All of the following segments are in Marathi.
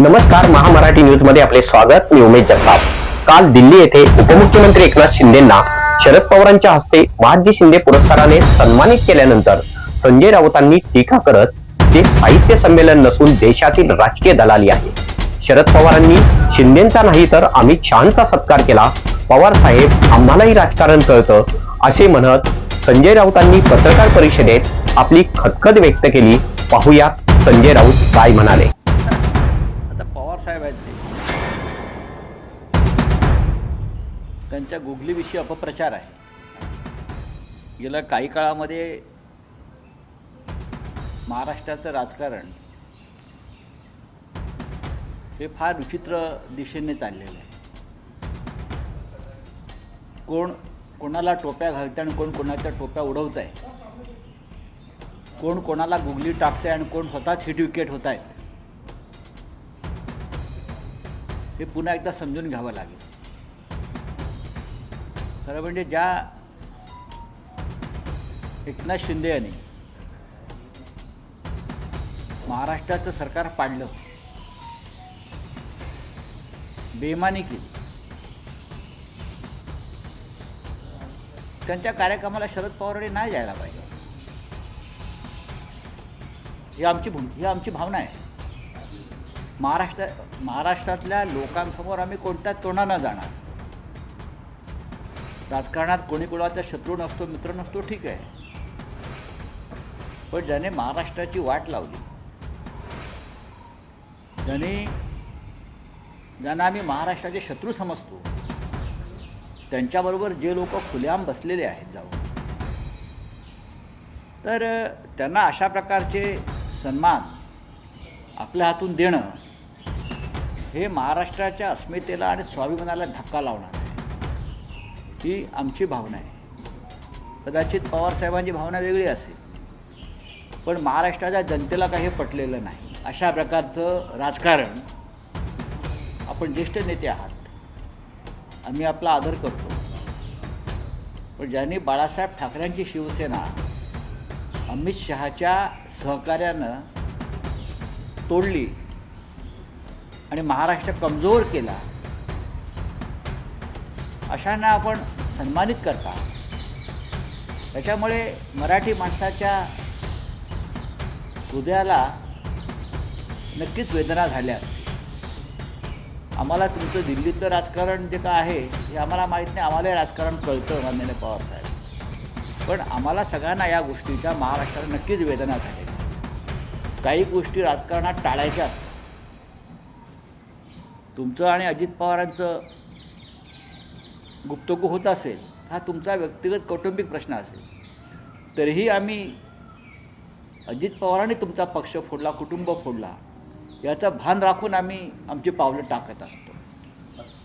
नमस्कार महामराठी न्यूजमध्ये आपले स्वागत. मी उमेश जगताप. काल दिल्ली येथे उपमुख्यमंत्री एकनाथ शिंदेना शरद पवारांच्या हस्ते महाजी शिंदे पुरस्काराने सन्मानित केल्यानंतर संजय राऊतांनी टीका करत ते साहित्य संमेलन नसून देशातील राजकीय दलाली आहे शरद पवारांनी शिंदेचा नाही तर अमित शहाचा सत्कार केला. पवार साहेब आम्हालाही राजकारण कळतं असे म्हणत संजय राऊतांनी पत्रकार परिषदेत आपली खदखद व्यक्त केली. पाहुयात संजय राऊत काय म्हणाले. पवार साहेब आहेत ते. त्यांच्या गुगलीविषयी अपप्रचार आहे. गेल्या काही काळामध्ये महाराष्ट्राचं राजकारण हे फार विचित्र दिशेने चाललेलं आहे. कोण कोणाला टोप्या घालते आणि कोण कोणाच्या टोप्या उडवत आहे कोण कोणाला गुगली टाकते आणि कोण स्वतःच हिट विकेट होत आहेत हे पुन्हा एकदा समजून घ्यावं लागेल. खरं म्हणजे ज्या एकनाथ शिंदे यांनी महाराष्ट्राचं सरकार पाडलं बेमानी केली त्यांच्या कार्यक्रमाला शरद पवारांनी नाही जायला पाहिजे. ही आमची भूम ही आमची भावना आहे. महाराष्ट्र महाराष्ट्रातल्या लोकांसमोर आम्ही कोणत्या तोंडानं जाणार? राजकारणात कोणी कोणाचा शत्रू नसतो मित्र नसतो ठीक आहे. पण ज्याने महाराष्ट्राची वाट लावली ज्याने ज्यांना आम्ही महाराष्ट्राचे शत्रू समजतो त्यांच्याबरोबर जे लोक खुलेआम बसलेले आहेत जाऊन तर त्यांना अशा प्रकारचे सन्मान आपल्या हातून देणं हे महाराष्ट्राच्या अस्मितेला आणि स्वाभिमानाला धक्का लावणार आहे ही आमची भावना आहे. कदाचित पवारसाहेबांची भावना वेगळी असेल. पण महाराष्ट्राच्या जनतेला काही पटलेलं नाही. अशा प्रकारचं राजकारण आपण ज्येष्ठ नेते आहात. आम्ही आपला आदर करतो. पण ज्यांनी बाळासाहेब ठाकरेंची शिवसेना अमित शहाच्या सहकार्यानं तोडली आणि महाराष्ट्र कमजोर केला अशांना आपण सन्मानित करता. त्याच्यामुळे मराठी माणसाच्या हृदयाला नक्कीच वेदना झाल्या आम्हाला तुमचं दिल्लीतलं राजकारण जे का आहे हे आम्हाला माहीत नाही. आम्हालाही राजकारण कळतं माननीय पवारसाहेब पण आम्हाला सगळ्यांना या गोष्टीच्या महाराष्ट्राला नक्कीच वेदना झाल्या. काही गोष्टी राजकारणात टाळायच्या असतात. तुमचं आणि अजित पवारांचं गुप्तगू होत असेल हा तुमचा व्यक्तिगत कौटुंबिक प्रश्न असेल. तरीही आम्ही अजित पवारांनी तुमचा पक्ष फोडला कुटुंब फोडला याचं भान राखून आम्ही आमची पावलं टाकत असतो.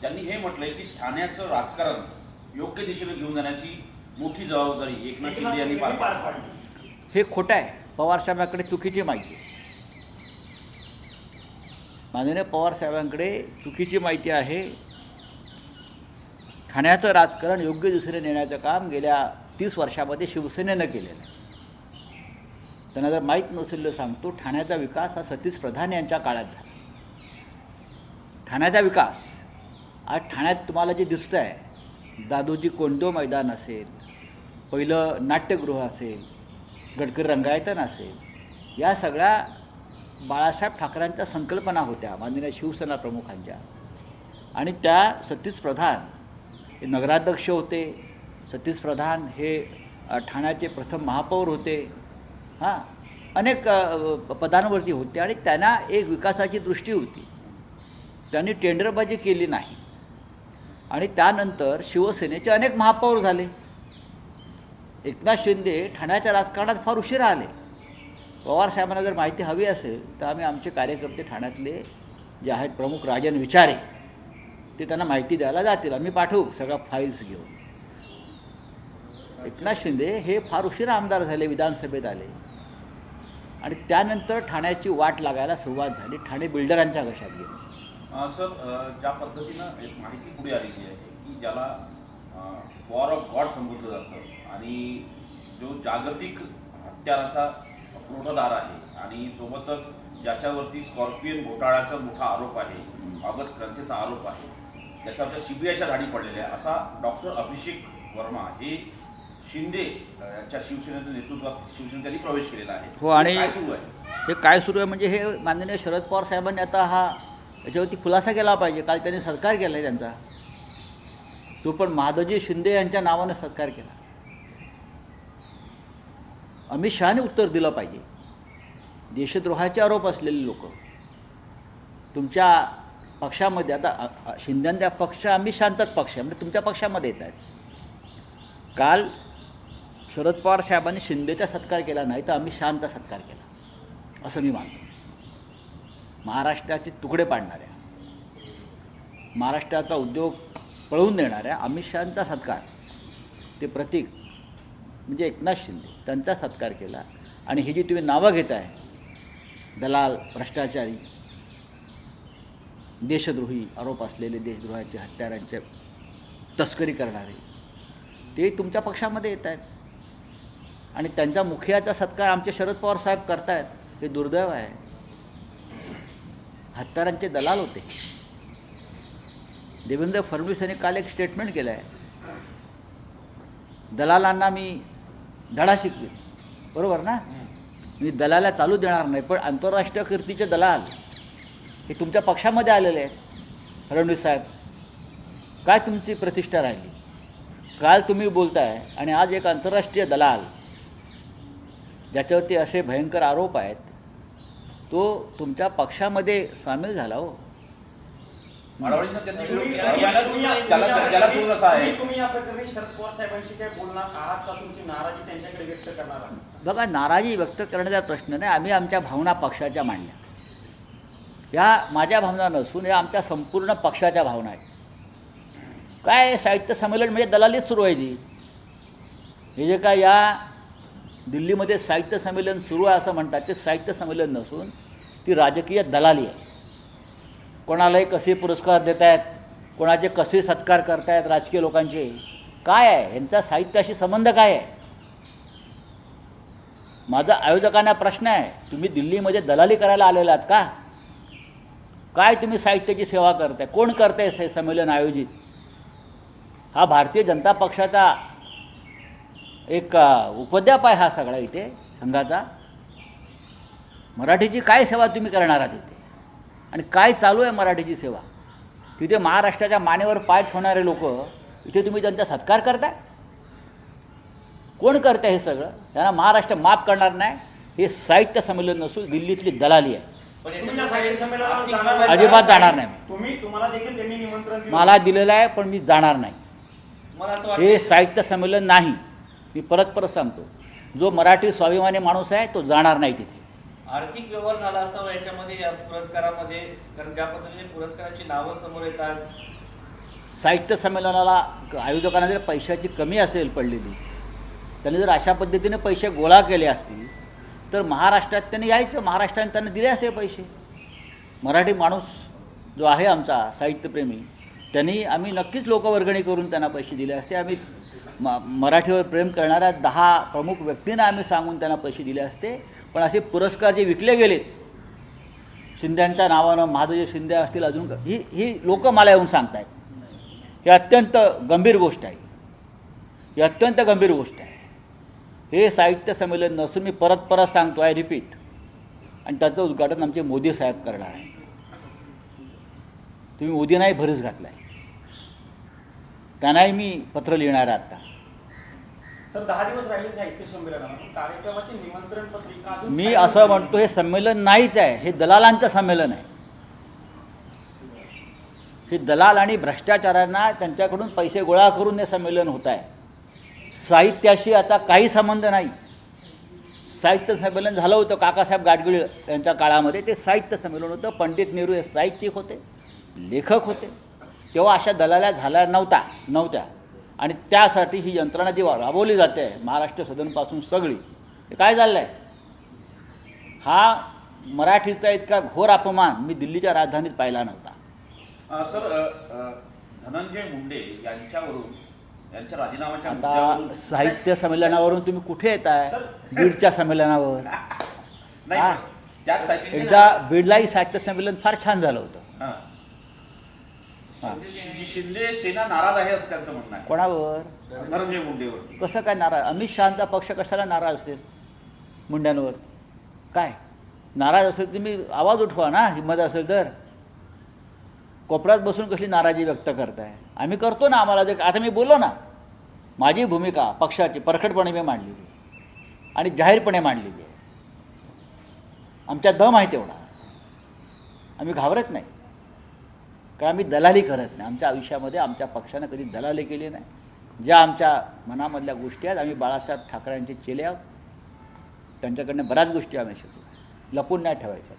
त्यांनी हे म्हटलंय की ठाण्याचं राजकारण योग्य दिशेने घेऊन जाण्याची मोठी जबाबदारी एकनाथ शिंदे यांनी पार पाडली. हे खोटं आहे. पवार साहेबांकडे चुकीची माहिती आहे. माननीय पवार साहेबांकडे चुकीची माहिती आहे. ठाण्याचं राजकारण योग्य दिशेने नेण्याचं काम गेल्या तीस वर्षामध्ये शिवसेनेनं केलेलं आहे. त्यांना जर माहीत नसेल तर सांगतो ठाण्याचा विकास हा सतीश प्रधान यांच्या काळात झाला. ठाण्याचा विकास आज ठाण्यात तुम्हाला जे दिसतं आहे दादोजी कोंडो मैदान असेल पहिलं नाट्यगृह असेल गडकरी रंगायतन असेल या सगळ्या बाळासाहेब ठाकरेंच्या संकल्पना होत्या माननीय शिवसेना प्रमुखांच्या. आणि त्या सतीश प्रधान हे नगराध्यक्ष होते. सतीश प्रधान हे ठाण्याचे प्रथम महापौर होते. हां अनेक पदांवरती होते आणि त्यांना एक विकासाची दृष्टी होती. त्यांनी टेंडरबाजी केली नाही. आणि त्यानंतर शिवसेनेचे अनेक महापौर झाले. एकनाथ शिंदे ठाण्याच्या राजकारणात फार उशिरा आले. पवार साहेबांना जर माहिती हवी असेल तर आम्ही आमचे कार्यकर्ते ठाण्यातले जे आहेत प्रमुख राजन विचारे ते त्यांना माहिती द्यायला जातील. आम्ही पाठवू सगळ्या फाईल्स घेऊन. एकनाथ शिंदे हे फार उशिरा आमदार झाले विधानसभेत आले. आणि त्यानंतर ठाण्याची वाट लागायला सुरुवात झाली ठाणे बिल्डरांच्या घशात गेली. सर ज्या पद्धतीनं एक माहिती पुढे आलेली आहे की ज्याला वॉर ऑफ गॉड संबोधलं जातं. आणि जो जागतिक हत्याराचा पुरवठादार आहे. आणि सोबतच ज्याच्यावरती स्कॉर्पियन घोटाळ्याचा मोठा आरोप आहे. ऑगस्ट क्रांतीचा आरोप आहे. त्याच्यावरच्या सीबीआयच्या धाडी पडलेल्या आहे असा डॉक्टर अभिषेक वर्मा हे शिंदे यांच्या शिवसेनेच्या नेतृत्वात शिवसेनेत त्यांनी प्रवेश केलेला आहे. हो, आणि- काय सुरू आहे? हे काय सुरू आहे म्हणजे हे माननीय शरद पवार साहेबांनी आता हा याच्यावरती खुलासा केला पाहिजे. काल त्यांनी सत्कार केला आहे त्यांचा. तो पण माधवजी शिंदे यांच्या नावानं सत्कार केला. अमित शहाने उत्तर दिलं पाहिजे. देशद्रोहाचे आरोप असलेले लोक तुमच्या पक्षामध्ये आता शिंद्यांचा पक्ष अमित शहाचाच पक्ष आहे म्हणजे तुमच्या पक्षामध्ये येत आहेत. काल शरद पवार साहेबांनी शिंदेचा सत्कार केला नाही तर अमित शहाचा सत्कार केला असं मी मानतो. महाराष्ट्राचे तुकडे पाडणाऱ्या महाराष्ट्राचा उद्योग पळवून देणाऱ्या अमित शहाचा सत्कार ते प्रतीक म्हणजे एकनाथ शिंदे त्यांचा सत्कार केला. आणि ही जी तुम्ही नावं घेत आहे दलाल भ्रष्टाचारी देशद्रोही आरोप असलेले देशद्रोहाचे हत्यारांचे तस्करी करणारे ते तुमच्या पक्षामध्ये येत आहेत आणि त्यांच्या मुखियाचा सत्कार आमचे शरद पवार साहेब करतायत हे दुर्दैव आहे. हत्यारांचे दलाल होते. देवेंद्र फडणवीस यांनी काल एक स्टेटमेंट केलं आहे दलालांना मी धडा शिकवे. बरोबर ना? मी दलाला चालू देणार नाही पण आंतरराष्ट्रीय कीर्तीचे दलाल हे तुमच्या पक्षामध्ये आलेले आहेत. फडणवीस साहेब काय तुमची प्रतिष्ठा राहिली? काल तुम्ही बोलताय आणि आज एक आंतरराष्ट्रीय दलाल ज्याच्यावरती असे भयंकर आरोप आहेत तो तुमच्या पक्षामध्ये सामील झाला हो. माळवाडीनं त्यांनी विरोध तुम्ही- केला. याला- तुम्ही- त्याला त्याला तुम्ही- विरोध असा आहे. तुम्ही- तुम्ही या प्रकरणी शरद पवार साहेबांशी काय बोलणार आहात का? तुमची नाराजी त्यांच्याकडे व्यक्त करणार आहात? बघा नाराजी व्यक्त करण्याचा प्रश्न नाही. आम्ही आमच्या भावना पक्षाच्या मांडल्या. या माझ्या भावना नसून या आमच्या संपूर्ण पक्षाच्या भावना आहेत. काय साहित्य संमेलन म्हणजे दलालीच सुरू आहे ती. हे जे काय या दिल्लीमध्ये साहित्य संमेलन सुरू आहे असं म्हणतात ते साहित्य संमेलन नसून ती राजकीय दलाली आहे. कोणालाही कसे पुरस्कार देत आहेत कोणाचे कसे सत्कार करतायत राजकीय लोकांचे काय आहे? यांचा साहित्याशी संबंध काय आहे? माझा आयोजकांना प्रश्न आहे तुम्ही दिल्लीमध्ये दलाली करायला आलेला आहात का? काय तुम्ही साहित्याची सेवा करताय? कोण करताय हे संमेलन आयोजित? हा भारतीय जनता पक्षाचा एक उपद्याप आहे हा सगळा इथे संघाचा. मराठीची काय सेवा तुम्ही करणार आहात इथे? आणि काय चालू आहे मराठीची सेवा? तिथे महाराष्ट्राच्या मानेवर पाय ठेवणारे लोक इथे तुम्ही त्यांचा सत्कार करताय? कोण करतं हे सगळं? त्यांना महाराष्ट्र माफ करणार नाही. हे साहित्य संमेलन नसून दिल्लीतली दलाली आहे. अजिबात जाणार नाही. मला दिलेलं आहे पण मी जाणार नाही. हे साहित्य संमेलन नाही. मी परत परत सांगतो. जो मराठी स्वाभिमानी माणूस आहे तो जाणार नाही तिथे. आर्थिक व्यवहार झाला असावा याच्यामध्ये या पुरस्कारामध्ये. कारण ज्या पद्धतीने पुरस्काराची नावं समोर येतात. साहित्य संमेलनाला आयोजकांना जर पैशाची कमी असेल पडलेली. त्यांनी जर अशा पद्धतीने पैसे गोळा केले असतील तर महाराष्ट्रात त्यांनी यायचं. महाराष्ट्राने त्यांना दिले असते पैसे. मराठी माणूस जो आहे आमचा साहित्यप्रेमी त्यांनी आम्ही नक्कीच लोकवर्गणी करून त्यांना पैसे दिले असते. आम्ही म मराठीवर प्रेम करणाऱ्या दहा प्रमुख व्यक्तींना आम्ही सांगून त्यांना पैसे दिले असते. पण असे पुरस्कार जे विकले गेलेत शिंद्यांच्या नावानं महादजी शिंदे असतील अजून ही ही लोक मला येऊन सांगतायत. ही अत्यंत गंभीर गोष्ट आहे. ही अत्यंत गंभीर गोष्ट आहे. हे साहित्य संमेलन नसून मी परत परत सांगतो आहे रिपीट. आणि त्याचं उद्घाटन आमचे मोदी साहेब करणार आहे तुम्ही मोदींनाही भरीस घातला आहे त्यांनाही मी पत्र लिहिणार आहे आत्ता मी असं म्हणतो हे संमेलन नाहीच आहे. हे दलालांचं संमेलन आहे. हे दलाल आणि भ्रष्टाचारांना त्यांच्याकडून पैसे गोळा करून हे संमेलन होत आहे. साहित्याशी आता काही संबंध नाही. साहित्य संमेलन झालं होतं काकासाहेब गाडगीळ यांच्या काळामध्ये. ते साहित्य संमेलन होतं. पंडित नेहरू हे साहित्यिक होते लेखक होते. तेव्हा अशा दलाल्या झाल्या नव्हत्या नव्हत्या. आणि त्यासाठी ही यंत्रणा जी राबवली जाते महाराष्ट्र सदनपासून सगळी हे काय झालं आहे हा मराठीचा इतका घोर अपमान मी दिल्लीच्या राजधानीत पाहिला नव्हता. सर धनंजय मुंडे यांच्यावरून आता साहित्य संमेलनावरून तुम्ही कुठे येताय? बीडच्या संमेलनावर. हा. एकदा बीडलाही साहित्य संमेलन फार छान झालं होतं. शिंदे सेना नाराज आहे असं त्यांचं म्हणणं आहे. कोणावर? धनंजय मुंडेवरती कसं काय नाराज अमित शहाचा पक्ष कशाला नाराज असेल? मुंड्यांवर. काय? नाराज असेल तुम्ही आवाज उठवा ना हिंमत असेल तर. कोपऱ्यात बसून कसली नाराजी व्यक्त करताय? आम्ही करतो ना आम्हाला जे आता मी बोललो ना माझी भूमिका पक्षाची परखडपणे मी मांडलेली आहे. आणि जाहीरपणे मांडलेली आहे. आमच्या दम आहे तेवढा. आम्ही घाबरत नाही. कारण आम्ही दलाली करत नाही. आमच्या आयुष्यामध्ये आमच्या पक्षानं कधी दलाली केली नाही. ज्या आमच्या मनामधल्या गोष्टी आहेत आम्ही बाळासाहेब ठाकरेंचे चेले आहोत. त्यांच्याकडनं बऱ्याच गोष्टी आम्ही शिकलो. लपून नाही ठेवायचं.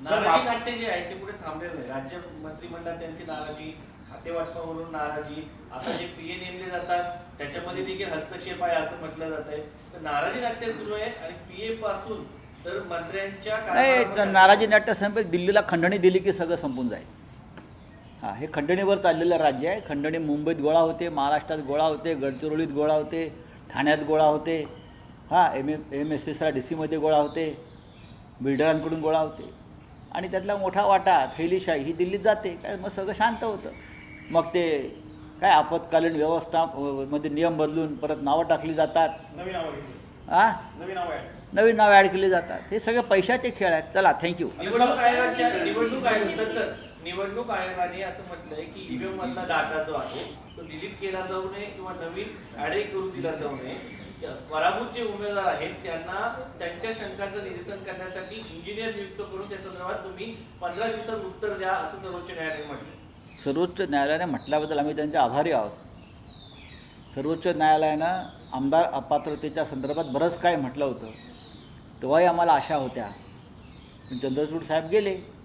नाराजी आप- नाट्य जे आहे ते पुढे थांबलेलं नाही राज्य मंत्रिमंडळात त्यांची नाराजी खातेवाटपावरून नाराजी आता जे पीए नेमले जातात त्याच्यामध्ये देखील हस्तक्षेप आहे असं म्हटलं जात आहे. तर नाराजी नाट्य सुरू आहे आणि पीए पासून तर मंत्र्यांच्या नाही कारभारामध्ये- नाराजी नाट्य संपेल दिल्लीला खंडणी दिली की सगळं संपून जाईल. हां हे खंडणीवर चाललेलं राज्य आहे. खंडणी मुंबईत गोळा होते महाराष्ट्रात गोळा होते गडचिरोलीत गोळा होते ठाण्यात गोळा होते. हां एम एम एम एस एसला डी सीमध्ये गोळा होते. बिल्डरांकडून गोळा होते. आणि त्यातला मोठा वाटा थैलीशाही ही दिल्लीत जाते. काय मग सगळं शांत होतं. मग ते काय आपत्कालीन व्यवस्था मध्ये नियम बदलून परत नावं टाकली जातात. हां नवीन नाव आहे नवीन नावं ॲड केली जातात. हे सगळे पैशाचे खेळ आहेत. चला थँक्यू निवडणूक आयोगाने असं म्हटलंय की ईव्हीएम मधला डाटा जो आहे तो डिलीट केला जाऊ नये किंवा नवीन ऍडही करून दिला जाऊ नये. पराभूत जे उमेदवार आहेत त्यांना त्यांच्या शंकांचं निरसन करण्यासाठी इंजिनियर नियुक्त करून त्या संदर्भात तुम्ही पंधरा दिवसात उत्तर द्या असं सर्वोच्च न्यायालयाने म्हटलं सर्वोच्च न्यायालयाने म्हटल्याबद्दल आम्ही त्यांचे आभारी आहोत. सर्वोच्च न्यायालयानं आमदार अपात्रतेच्या संदर्भात बरंच काय म्हटलं होतं. तेव्हाही आम्हाला आशा होत्या. पण चंद्रचूड साहेब गेले.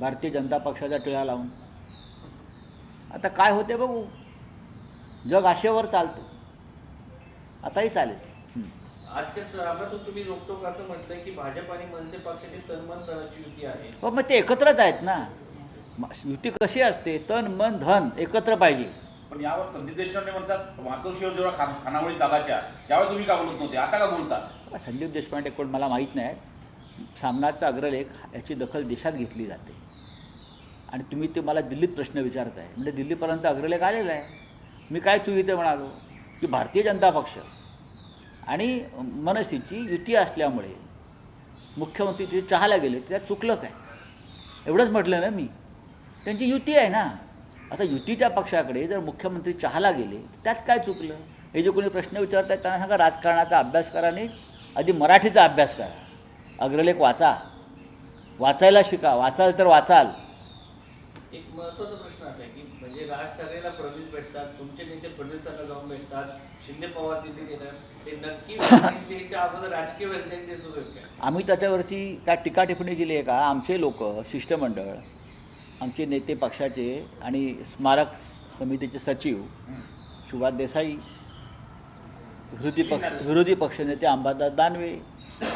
भारतीय जनता पक्षाचा टिळा लावून. आता काय होते बघू. जग आशेवर चालतं. आताही चालेल. हं. आजच्या तुम्ही रोखटोक असं म्हटलंय की भाजप आणि मनसे पक्षाची तन्मन धनाची युती आहे. हो मग ते एकत्रच आहेत ना. युती कशी असते? तन मन धन एकत्र पाहिजे. पण यावर संदीप देशपांडे म्हणतात मातोश्रीवर जेव्हा खान खानावळी चालायच्या त्यावेळी तुम्ही का बोलत नव्हते? आता का बोलता? संदीप देशपांडे कोण मला माहीत नाही. सामनाचा अग्रलेख याची दखल देशात घेतली जाते. आणि तुम्ही ते मला दिल्लीत प्रश्न विचारताय. म्हणजे दिल्लीपर्यंत अग्रलेख आलेला आहे. मी काय तू इथे म्हणालो की भारतीय जनता पक्ष आणि मनसेची युती असल्यामुळे मुख्यमंत्री ते चहाला गेले त्यात चुकलं काय? एवढंच म्हटलं ना मी. त्यांची युती आहे ना. आता युतीच्या पक्षाकडे जर मुख्यमंत्री चहाला गेले त्यात काय चुकलं? हे जे कोणी प्रश्न विचारतात त्यांना सांगा राजकारणाचा अभ्यास करा नाही आधी मराठीचा अभ्यास करा. अग्रलेख वाचा. वाचायला शिका. वाचाल तर वाचाल. एक महत्त्वाचा प्रश्न असा आहे की म्हणजे राज ठाकरेला फडणवीस भेटतात तुमचे नेते फडणवीसांना जाऊन भेटतात शिंदे पवार दिल्लीत येतात. ते नक्की अगोदर राजकीय वैज्ञानिक सुरू आम्ही त्याच्यावरती काय टीका टिप्पणी दिली आहे का? आमचे लोक शिष्टमंडळ आमचे नेते पक्षाचे आणि स्मारक समितीचे सचिव सुभाष देसाई विरोधी पक्ष विरोधी पक्षनेते अंबादास दानवे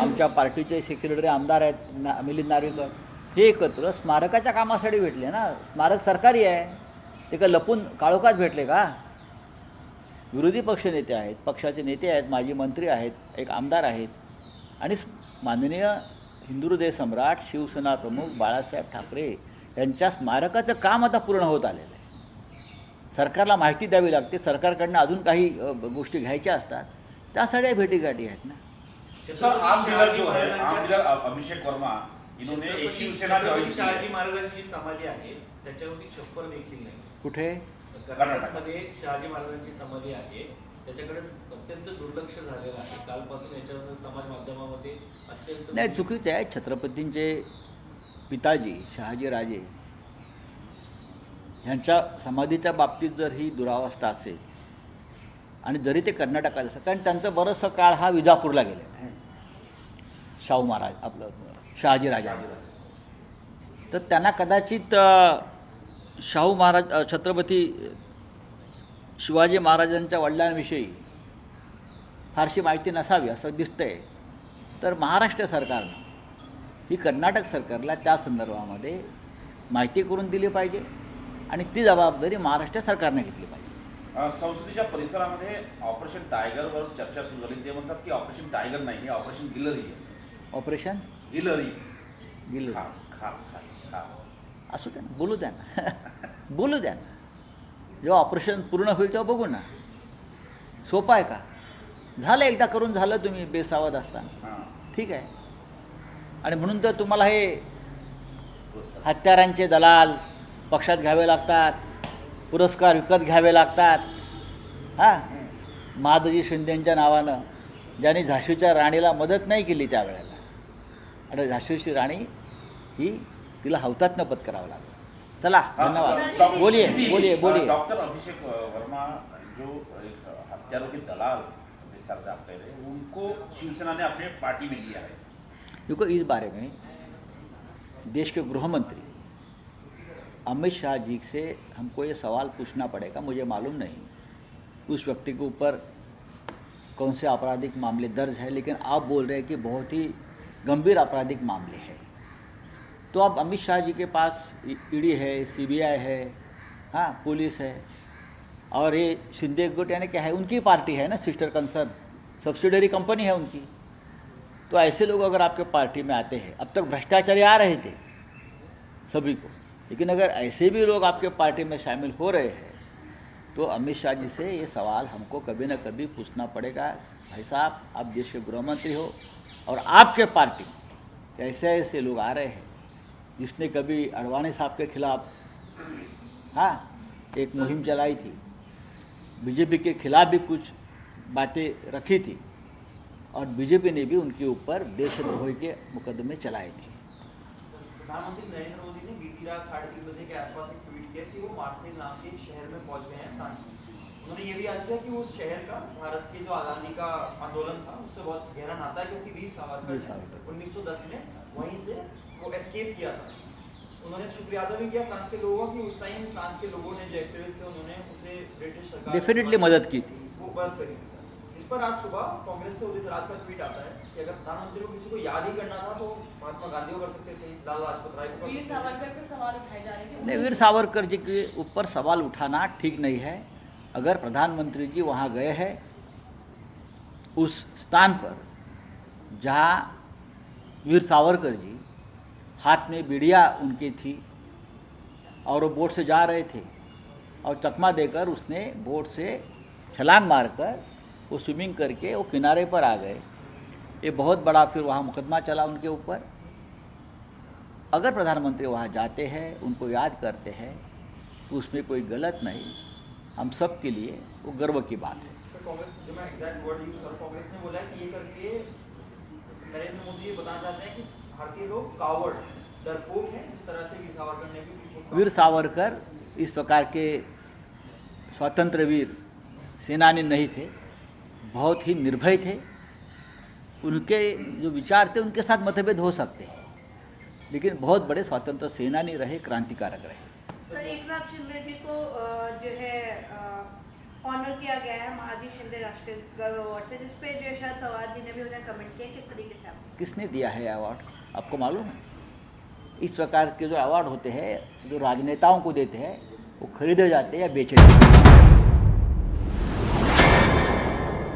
आमच्या पार्टीचे सेक्रेटरी आमदार आहेत ना मिलिंद नार्वेकर. हे एकत्र स्मारकाच्या कामासाठी भेटले ना? स्मारक सरकारी आहे. ते का लपून काळोखात भेटले का? विरोधी पक्षनेते आहेत पक्षाचे नेते आहेत माजी मंत्री आहेत एक आमदार आहेत. आणि माननीय हिंदू हृदय सम्राट शिवसेना प्रमुख बाळासाहेब ठाकरे यांच्या स्मारकाचं काम आता पूर्ण होत आलेलं आहे. सरकारला माहिती द्यावी लागते. सरकारकडनं अजून काही गोष्टी घ्यायच्या असतात. त्यासाठी सगळ्या भेटीगाठी आहेत ना? सर आम डीलर जो है आम डीलर अभिषेक वर्मा शिवसेना छत्रपती शहाजी महाराजांची समाधी आहे. त्याच्यावरती छप्पर देखील नाही. कुठे? कर्नाटकमध्ये शहाजी महाराजांची समाधी आहे. त्याच्याकडे अत्यंत दुर्लक्ष झालेलं आहे. कालपासून याच्यावर समाज माध्यमामध्ये अत्यंत नाही चुकीचं आहे छत्रपतींचे पिताजी शहाजी राजे ह्यांच्या समाधीच्या बाबतीत जर ही दुरावस्था असेल आणि जरी ते कर्नाटकात असेल कारण त्यांचं बरंचसं काळ हा विजापूरला गेलेला आहे. शाहू महाराज आपलं शहाजी राजा. तर त्यांना कदाचित शाहू महाराज छत्रपती शिवाजी महाराजांच्या वडिलांविषयी फारशी माहिती नसावी असं दिसतंय. तर महाराष्ट्र सरकारनं ही कर्नाटक सरकारला त्या संदर्भामध्ये माहिती करून दिली पाहिजे आणि ती जबाबदारी महाराष्ट्र सरकारनं घेतली पाहिजे. संसदेच्या परिसरामध्ये ऑपरेशन टायगरवर चर्चा सुरू झाली. ते म्हणतात की ऑपरेशन टायगर नाही हे ऑपरेशन गिलरी आहे. ऑपरेशन गिलरी असू द्या ना बोलू द्या ना. बोलू द्या ना. जेव्हा ऑपरेशन पूर्ण होईल तेव्हा बघू ना. सोपं आहे का? झालं एकदा करून झालं तुम्ही बेसावध असताना. हां. ठीक आहे. आणि म्हणून तर तुम्हाला हे हत्यारांचे दलाल पक्षात घ्यावे लागतात पुरस्कार विकत घ्यावे लागतात. हां? महादजी शिंदेंच्या नावानं ज्यांनी झाशीच्या राणीला मदत नाही केली त्यावेळेला. आणि झाशीची राणी ही तिला हौतात्म्य पत्करावं लागलं. चला धन्यवाद. बोलिए बोलिए बोलिए डॉक्टर अभिषेक वर्मा जो एक हत्यारों के दलाल है उनको शिवसेना ने अपने पार्टी में लिया है देखो इस बारे में देश के गृह मंत्री अमित शाह जी से हमको ये सवाल पूछना पड़ेगा मुझे मालूम नहीं। उस व्यक्ति के ऊपर कौन से आपराधिक मामले दर्ज है लेकिन आप बोल रहे हैं कि बहुत ही गंभीर आपराधिक मामले हैं। तो अब अमित शाह जी के पास ईडी है, सीबीआई है हाँ पुलिस है, और ये शिंदे गुट, यानी क्या है, उनकी पार्टी है ना, सिस्टर कंसर्न सब्सिडरी कंपनी है उनकी। तो ऐसे लोग अगर आपके पार्टी में आते हैं, अब तक भ्रष्टाचारी आ रहे थे, सभी को। लेकिन अगर ऐसे भी लोग आपके पार्टी में शामिल हो रहे हैं तो अमित शाह जी से ये सवाल हमको कभी ना कभी पूछना पड़ेगा। भाई साहब, आप देश के गृह मंत्री हो और आपके पार्टी ऐसे ऐसे लोग आ रहे हैं, जिसने कभी अडवाणी साहब के खिलाफ हाँ एक मुहिम चलाई थी, बीजेपी के खिलाफ भी कुछ बातें रखी थी और बीजेपी ने भी उनके ऊपर देशद्रोही के मुकदमे चलाए थे। प्रधानमंत्री नरेंद्र मोदी ने बीती रात साढ़े तीन बजे के आसपास एक ट्वीट किया कि वो मार्सेल नाम के एक शहर में पहुँच गए हैं फ्रांस में। उन्होंने ये भी याद किया कि उस शहर का भारत के जो आज़ादी का आंदोलन था उससे बहुत गहरा नाता है क्योंकि वीर वीर सावरकर। सावरकर। ने 1910 में वहीं से वो एस्केप किया था। उन्होंने शुक्रिया अदा भी किया फ्रांस के लोगों का कि उस टाइम फ्रांस के लोगों ने जो एक्टिविस्ट थे उन्होंने उसे ब्रिटिश सरकार डेफिनेटली मदद की थी। वो मदद करी इस पर आज सुबह कांग्रेस से उदित राज का ट्वीट आता है कि अगर प्रधानमंत्री को किसी को याद ही करना था तो महात्मा गांधी को कर सकते थे लाल लाजपत राय को वीर सावरकर पे सवाल उठाए जा रहे हैं नहीं वीर सावरकर जी के ऊपर सवाल उठाना ठीक नहीं है। अगर प्रधानमंत्री जी वहाँ गए हैं, उस स्थान पर, जहाँ वीर सावरकर जी हाथ में बीड़िया उनकी थी और वो बोट से जा रहे थे और चकमा देकर उसने बोट से छलांग मारकर वो स्विमिंग करके वो किनारे पर आ गए। ये बहुत बड़ा फिर वहाँ मुकदमा चला उनके ऊपर। अगर प्रधानमंत्री वहाँ जाते हैं, उनको याद करते हैं तो उसमें कोई गलत नहीं। हम सब के लिए वो गर्व की बात है। कांग्रेस जो मैं एग्जैक्ट वर्ड यूज़ करूँ कांग्रेस ने बोला कि ये करके नरेंद्र मोदी ये बताना चाहते हैं कि भारतीय लोग कावर्ड डरपोक हैं जिस तरह से वीर सावरकर ने भी वीर सावरकर इस प्रकार के स्वतंत्र वीर सेनानी नहीं थे बहुत ही निर्भय थे। उनके जो विचार थे उनके साथ मतभेद हो सकते हैं लेकिन बहुत बड़े स्वतंत्र सेनानी रहे क्रांतिकारक रहे। सर एक नाथ शिंदे जी को जो है ऑनर किया गया है महाजी शिंदे राष्ट्रीय गर्व अवार्ड से जिसपे जो है जी ने भी उन्हें कमेंट किया। किस तरीके से किसने दिया है अवार्ड आपको मालूम है? इस प्रकार के जो अवार्ड होते हैं जो राजनेताओं को देते हैं वो खरीदे जाते हैं या बेचे जाते हैं।